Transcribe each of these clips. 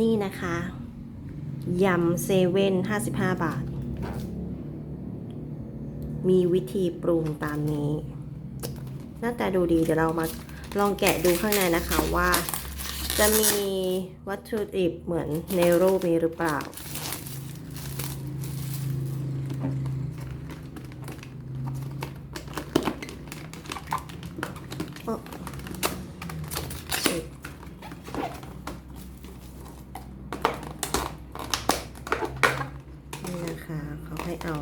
นี่นะคะยำเซเว่นห้าสิบห้าบาท มีวิธีปรุงตามนี้หน้าตาดูดีเดี๋ยวเรามาลองแกะดูข้างในนะคะว่า จะมีวัตถุดิบเหมือนในรูปนี้หรือเปล่า โอ้ชิบนี่นะคะ เขาให้เอา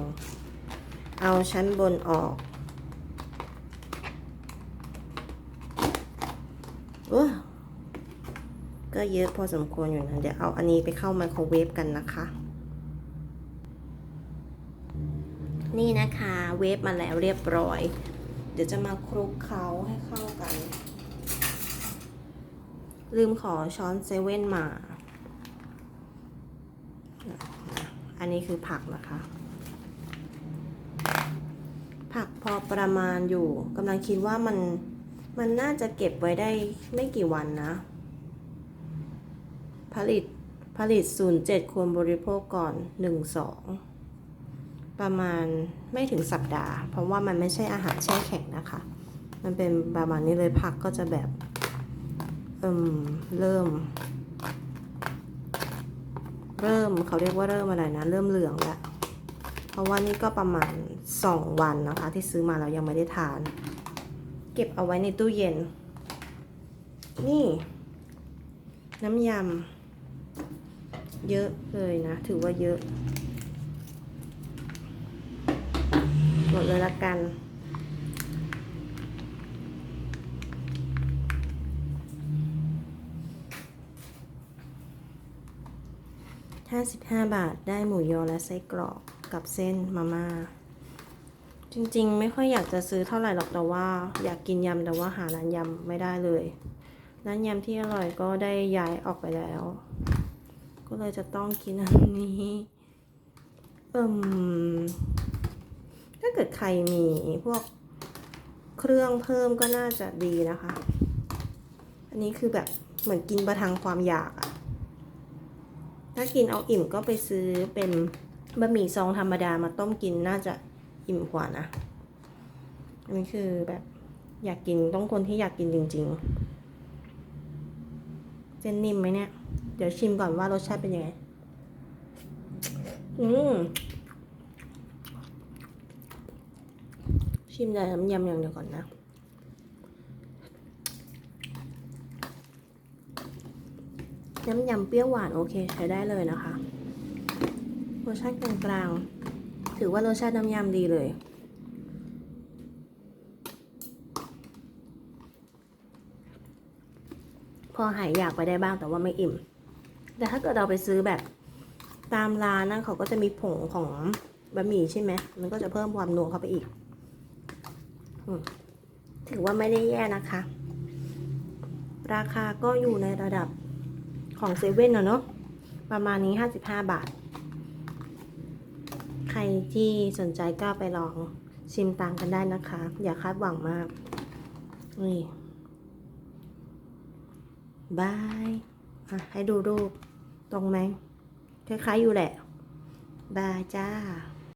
เอาชั้นบนออกโอ้ก็เยอะพอสมควรอยู่นะ เดี๋ยวเอาอันนี้ไปเข้าไมโครเวฟกันนะคะ นี่นะคะเวฟมาแล้วเรียบร้อย เดี๋ยวจะมาคลุกเขาให้เข้ากัน ลืมขอช้อนเซเว่นมา อันนี้คือผักนะคะ ผักพอประมาณอยู่กำลังคิดว่ามันมันน่าจะเก็บไว้ได้ไม่กี่วันนะ ผลิตผลิต 07 ควรบริโภคก่อน 12 ประมาณไม่ถึงสัปดาห์ เพราะว่ามันไม่ใช่อาหารแช่แข็งนะคะ มันเป็นประมาณนี้เลยผักก็จะแบบเอิ่มเริ่ม เริ่มเขาเรียกว่าเริ่มอะไรนะ เริ่มเหลืองแล้ว ราะว่านี่ก็ประมาณ 2 วันนะคะ ที่ซื้อมาแล้วยังไม่ได้ทาน เก็บเอาไว้ในตู้เย็น นี่ น้ำยำเยอะเลยนะ ถือว่าเยอะหมดเลยละกัน55 บาท ได้หมูยอและไส้กรอก กับเส้นมาม่าจริงๆ ไม่ค่อยอยากจะซื้อเท่าไหร่หรอกแต่ว่า อยากกินยำแต่ว่าหาร้านยำไม่ได้เลยร้านยำที่อร่อยก็ได้ย้ายออกไปแล้ว ก็เลยจะต้องกินอันนี้เอิมถ้าเกิดใครมีพวกเครื่องเพิ่มก็น่าจะดีนะคะ อันนี้คือแบบเหมือนกินประทังความอยากอะถ้ากินเอาอิ่มก็ไปซื้อเป็น บะหมี่ซองธรรมดามาต้มกินน่าจะอิ่มกว่านะอันนี้คือแบบอยากกินต้องคนที่อยากกินจริง ๆ เส้นนิ่มไหมเนี่ย เดี๋ยวชิมก่อนว่ารสชาติเป็นยังไง อืมชิมแต่น้ำยำอย่างเดียวก่อนนะ น้ำยำเปรี้ยวหวานโอเคใช้ได้เลยนะคะ รสชาติกลางๆ ถือว่ารสชาติน้ำยำดีเลย พอหายอยากไปได้บ้างแต่ว่าไม่อิ่ม แต่ถ้าเกิดเราไปซื้อแบบตามร้านนั่นเขาก็จะมีผงของบะหมี่ใช่ไหม มันก็จะเพิ่มความนัวเข้าไปอีกอถือว่าไม่ได้แย่นะคะ ราคาก็อยู่ในระดับของเซเว่นเนอะประมาณนี้ 55 บาท รที่สนใจก็ไปลองชิมตามกันได้นะคะ อย่าคาดหวังมาก นี่บายอะให้ดูรูป ตรงไหมคล้ายๆอยู่แหละ บายจ้า